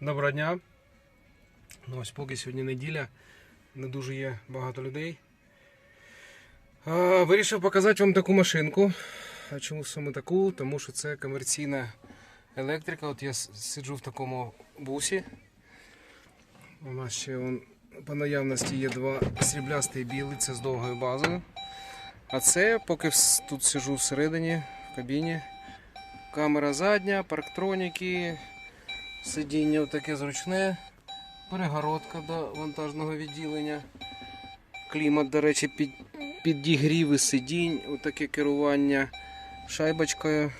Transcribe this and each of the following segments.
Доброго дня. Ну, ось поки сьогодні неділя, не дуже є багато людей. Вирішив показати вам таку машинку. А чому саме таку? Тому що це комерційна електрика. От я сиджу в такому бусі. У нас ще он, по наявності є два сріблястий і білий, це з довгою базою. А це, поки тут сиджу всередині, в кабіні. Камера задня, парктроніки, Сидіння таке зручне, перегородка до вантажного відділення. Клімат, до речі, під, підігріви сидінь, отаке керування шайбочкою.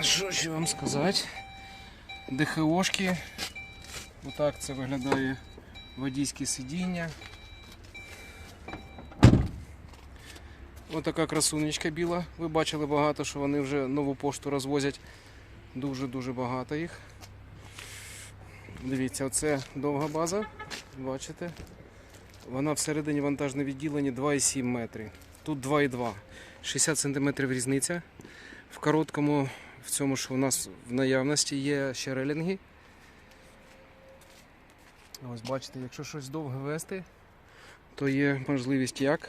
Що ще вам сказати? ДХОшки. Отак це виглядає водійське сидіння. Отака красунечка біла. Ви бачили багато, що вони вже нову пошту розвозять. Дуже-дуже багато їх. Дивіться, оце довга база. Бачите? Вона всередині вантажне відділення 2,7 метри. Тут 2,2. 60 см різниця. В короткому, в цьому, що у нас в наявності є ще релінги. Ось бачите, якщо щось довго вести, то є можливість як.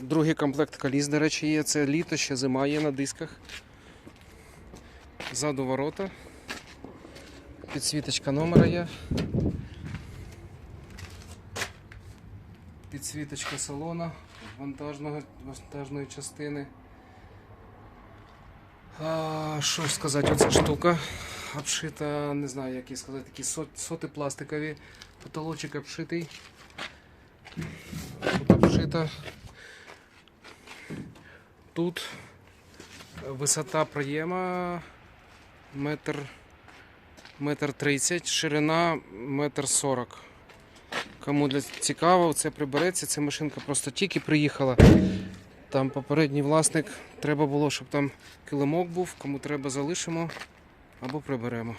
Другий комплект коліс, до речі, є. Це літо, ще зима є на дисках. Ззаду ворота. Підсвіточка номера є. Підсвіточка салона вантажного, вантажної частини. А, що сказати, оця штука обшита, не знаю, як її сказати, такі соти пластикові. Потолочок обшитий. Тут обшита. Тут висота проєма метр, метр 30, ширина метр 40. Кому для цікаво, це прибереться. Ця машинка просто тільки приїхала. Там попередній власник, треба було, щоб там килимок був, кому треба залишимо або приберемо.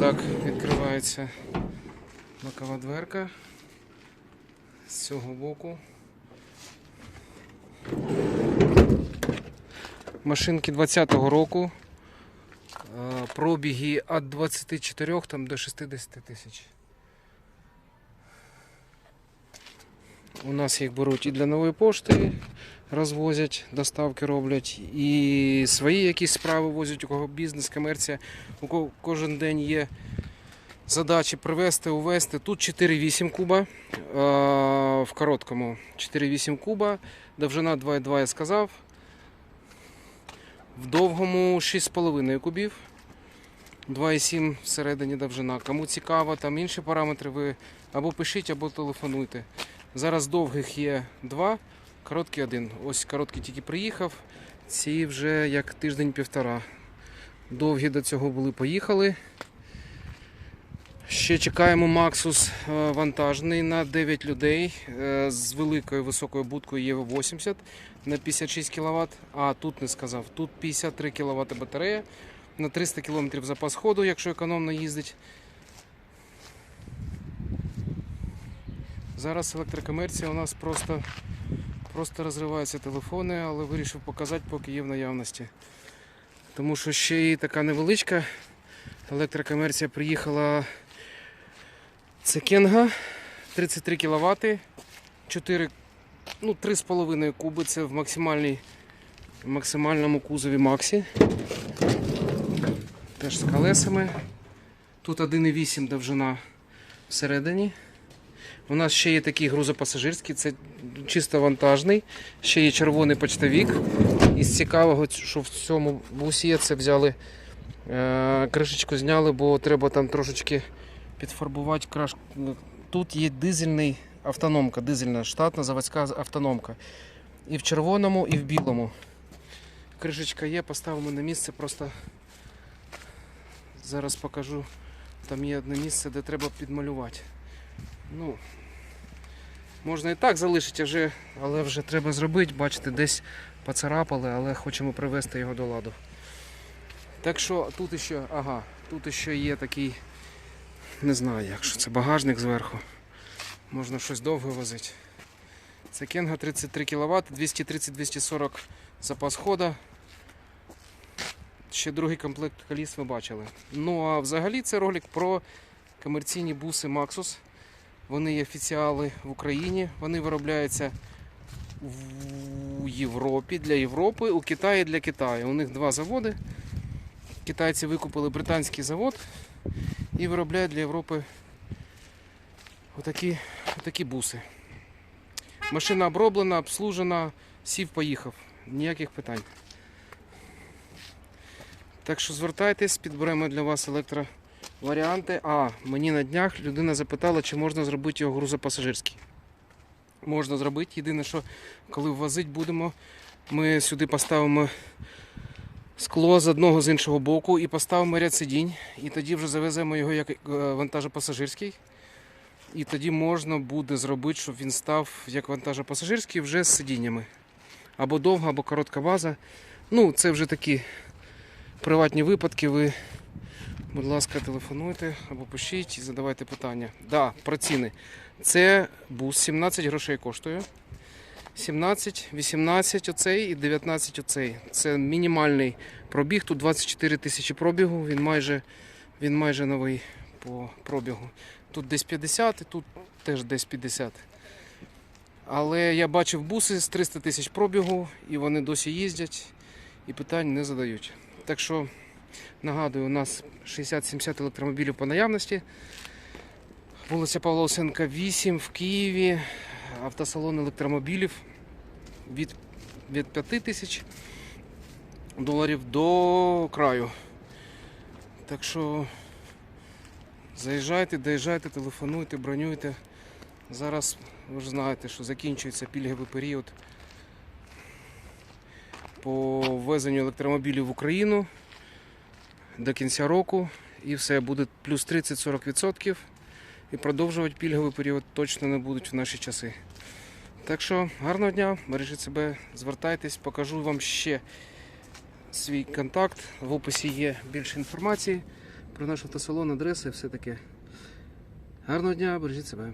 Так, відкривається бокова дверка з цього боку. Машинки 20-го року. Е, Пробіги від 24 там, до 60 тисяч. У нас їх беруть і для нової пошти розвозять, доставки роблять, і свої якісь справи возять, у кого бізнес, комерція, у кого кожен день є задачі привезти, увезти. Тут 4,8 куба. е, В короткому 4,8 куба. Довжина 2,2 я сказав. В довгому 6,5 кубів. 2,7 всередині довжина. Кому цікаво, там інші параметри, ви або пишіть, або телефонуйте. Зараз довгих є 2, короткий один. Ось короткий тільки приїхав. Ці вже як тиждень-півтора. Довгі до цього були, поїхали. Ще чекаємо Максус е, вантажний на 9 людей е, з великою високою будкою є 80 на 56 кВт. А тут не сказав. Тут 53 кВт батарея на 300 км запас ходу, якщо економно їздить. Зараз електрокомерція у нас просто, просто розриваються телефони, але вирішив показати, поки є в наявності. Тому що ще і така невеличка електрокомерція приїхала. Це Кенга 33 кВт, 4, ну, 3,5 куби. Це в максимальній, максимальному кузові Максі. Теж з колесами. Тут 1,8 довжина всередині. У нас ще є такий грузопасажирський, це чисто вантажний. Ще є червоний почтовік. Із цікавого, що в цьому бусі є, це взяли е, кришечку зняли, бо треба там трошечки підфарбувати краш. Тут є дизельний автономка, дизельна штатна заводська автономка. І в червоному, і в білому. Кришечка є, поставимо на місце, просто зараз покажу. Там є одне місце, де треба підмалювати. Ну, можна і так залишити, але вже треба зробити. Бачите, десь поцарапали, але хочемо привести його до ладу. Так що тут ще, ага, тут ще є такий, не знаю, як що це багажник зверху. Можна щось довго возити. Це Кенга 33 кВт, 230-240 запас хода. ще другий комплект коліс ви бачили. Ну а взагалі це ролик про комерційні буси Maxus. Вони є офіціали в Україні. Вони виробляються в Європі для Європи, у Китаї для Китаю. У них два заводи. Китайці викупили британський завод і виробляють для Європи отакі, отакі буси. Машина оброблена, обслужена, сів, поїхав. Ніяких питань. Так що звертайтесь, підберемо для вас електроваріанти. А, мені на днях людина запитала, чи можна зробити його грузопасажирський. Можна зробити. Єдине, що коли ввозити будемо, ми сюди поставимо скло з одного з іншого боку і поставимо ряд сидінь. І тоді вже завеземо його як е, вантажопасажирський. І тоді можна буде зробити, щоб він став як вантажопасажирський вже з сидіннями. Або довга, або коротка база. Ну, це вже такі приватні випадки. Ви, будь ласка, телефонуйте або пишіть і задавайте питання. Да, про ціни. Це бус 17 грошей коштує. 17, 18 оцей і 19 оцей. Це мінімальний пробіг. Тут 24 тисячі пробігу. Він майже, він майже новий по пробігу. Тут десь 50 і тут теж десь 50. Але я бачив буси з 300 тисяч пробігу, і вони досі їздять і питань не задають. Так що нагадую, у нас 60-70 електромобілів по наявності. Вулиця Павла Осенка 8 в Києві. Автосалон електромобілів від, від 5 тисяч доларів до краю. Так що заїжджайте, доїжджайте, телефонуйте, бронюйте. Зараз ви ж знаєте, що закінчується пільговий період по ввезенню електромобілів в Україну до кінця року. І все буде плюс 30-40%. І продовжувати пільговий період точно не будуть в наші часи. Так що гарного дня, бережіть себе, звертайтесь, покажу вам ще свій контакт. В описі є більше інформації про наш автосалон, адреси, все таке. Гарного дня, бережіть себе.